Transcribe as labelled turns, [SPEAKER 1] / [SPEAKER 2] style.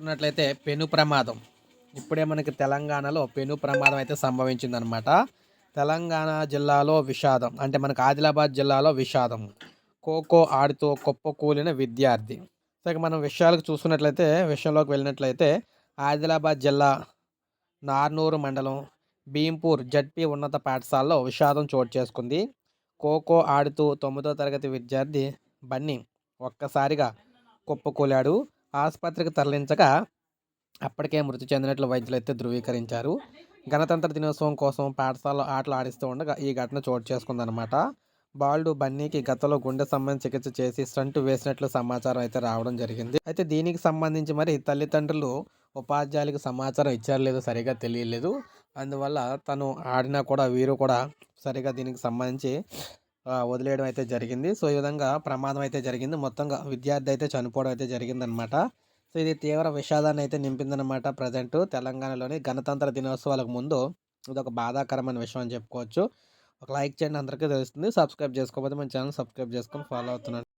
[SPEAKER 1] చూసుకున్నట్లయితే పెను ప్రమాదం. ఇప్పుడే మనకి తెలంగాణలో పెను ప్రమాదం అయితే సంభవించిందనమాట తెలంగాణ జిల్లాలో విషాదం. అంటే మనకు ఆదిలాబాద్ జిల్లాలో విషాదం. ఖోఖో ఆడుతూ కుప్పకూలిన విద్యార్థి. సో ఇక మనం విషయాలకు చూసుకున్నట్లయితే విషయంలోకి వెళ్ళినట్లయితే ఆదిలాబాద్ జిల్లా నార్నూరు మండలం భీంపూర్ జడ్పీ ఉన్నత పాఠశాలలో విషాదం చోటు చేసుకుంది. ఖోఖో ఆడుతూ తొమ్మిదో తరగతి విద్యార్థి బన్నీ ఒక్కసారిగా కుప్పకూలాడు ఆసుపత్రికి తరలించగా అప్పటికే మృతి చెందినట్లు వైద్యులు అయితే ధృవీకరించారు. గణతంత్ర దినోత్సవం కోసం పాఠశాలలో ఆటలు ఆడిస్తూ ఉండగా ఈ ఘటన చోటు చేసుకుందనమాట బాలుడు బన్నీకి గతంలో గుండె సంబంధించి చికిత్స చేసి స్టంట్ వేసినట్లు సమాచారం అయితే రావడం జరిగింది. అయితే దీనికి సంబంధించి మరి తల్లిదండ్రులు ఉపాధ్యాయులకు సమాచారం ఇచ్చారు లేదో సరిగా తెలియలేదు. అందువల్ల తను ఆడినా కూడా వీరు కూడా సరిగా దీనికి సంబంధించి వదిలేయడం అయితే జరిగింది. సో ఈ విధంగా ప్రమాదం అయితే జరిగింది. మొత్తంగా విద్యార్థి అయితే చనిపోవడం అయితే జరిగిందనమాట సో ఇది తీవ్ర విషాదాన్ని అయితే నింపిందనమాట ప్రజెంట్. తెలంగాణలోని గణతంత్ర దినోత్సవాలకు ముందు ఇది ఒక బాధాకరమైన విషయం అని చెప్పుకోవచ్చు. ఒక లైక్ చేయండి అందరికీ తెలుస్తుంది. సబ్స్క్రైబ్ చేసుకోకపోతే మన ఛానల్ సబ్స్క్రైబ్ చేసుకొని ఫాలో అవుతున్నాను